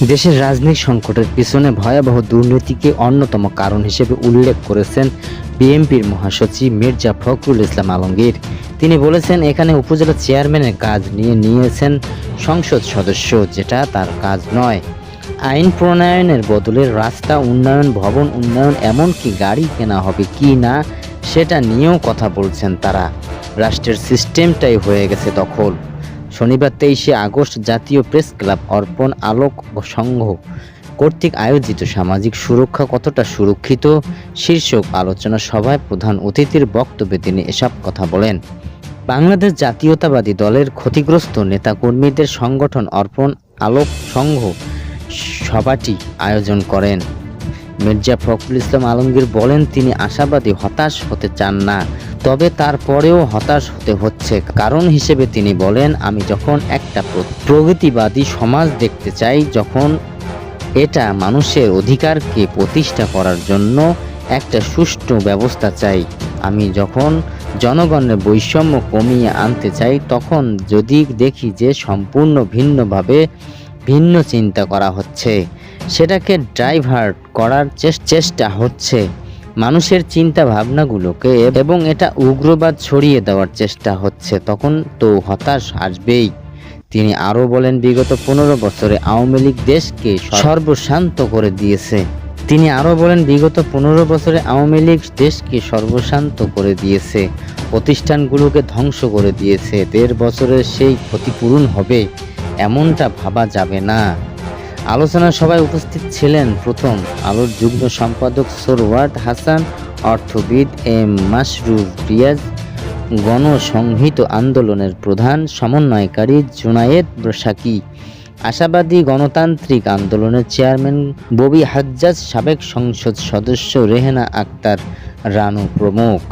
দেশের রাজনৈতিক সংকটের পিছনে ভয়াবহ দুর্নীতিকে অন্যতম কারণ হিসেবে উল্লেখ করেছেন বিএনপির মহাসচিব মির্জা ফখরুল ইসলাম আলমগীর। তিনি বলেছেন, এখানে উপজেলা চেয়ারম্যানের কাজ নিয়ে নিয়েছেন সংসদ সদস্য, যেটা তার কাজ নয়। আইন প্রণয়নের বদলে রাস্তা উন্নয়ন, ভবন উন্নয়ন, এমনকি গাড়ি কেনা হবে কি না, সেটা নিয়েও কথা বলছেন তারা। রাষ্ট্রের সিস্টেমটাই হয়ে গেছে দখল। শনিবার তেইশে আগস্ট জাতীয় প্রেস ক্লাব অর্পণ আলোক সংঘ কর্তৃক আয়োজিত সামাজিক সুরক্ষা কতটা সুরক্ষিত? শীর্ষক আলোচনা সভায় প্রধান অতিথির বক্তব্যে তিনি এসব কথা বলেন। বাংলাদেশ জাতীয়তাবাদী দলের ক্ষতিগ্রস্ত নেতাকর্মীদের সংগঠন অর্পণ আলোক সংঘ সভাটি আয়োজন করেন। মির্জা ফখরুল ইসলাম আলমগীর বলেন, তিনি আশাবাদী হতাশ হতে চান না। তবে তারপরেও হতাশ হতে হচ্ছে। কারণ হিসেবে তিনি বলেন, আমি যখন একটা প্র- প্রগতিবাদী সমাজ দেখতে চাই, যখন এটা মানুষের অধিকারকে প্রতিষ্ঠা করার জন্য একটা সুষ্ঠু ব্যবস্থা চাই, আমি যখন জনগণের বৈষম্য কমিয়ে আনতে চাই, তখন যদি দেখি যে সম্পূর্ণ ভিন্নভাবে ভিন্ন চিন্তা করা হচ্ছে, সেটাকে ড্রাইভার্ট করার চেষ্টা হচ্ছে। মানুষের চিন্তা ভাবনাগুলোকে এবং এটা উগ্রবাদ ছড়িয়ে দেওয়ার চেষ্টা হচ্ছে, তখন তো হতাশ আসবেই। তিনি আরও বলেন, বিগত পনেরো বছরে আওয়ামী লীগ দেশকে সর্বশান্ত করে দিয়েছে। তিনি আরও বলেন, বিগত পনেরো বছরে আওয়ামী লীগ দেশকে সর্বশান্ত করে দিয়েছে, প্রতিষ্ঠানগুলোকে ধ্বংস করে দিয়েছে, দেড় বছরের সেই ক্ষতিপূরণ হবে, এমনটা ভাবা যাবে না। আলোচনা সভায় উপস্থিত ছিলেন প্রথম আলোর যুগ্ম সম্পাদক সোরওয়ার্ড হাসান, অর্থবিদ এম মাসরুর রিয়াজ, গণসংহিত আন্দোলনের প্রধান সমন্বয়কারী জুনায়েদ সাকি আশাবাদী গণতান্ত্রিক আন্দোলনের চেয়ারম্যান ববি হাজ্জাজ, সাবেক সংসদ সদস্য রেহেনা আক্তার, রানু প্রমুখ।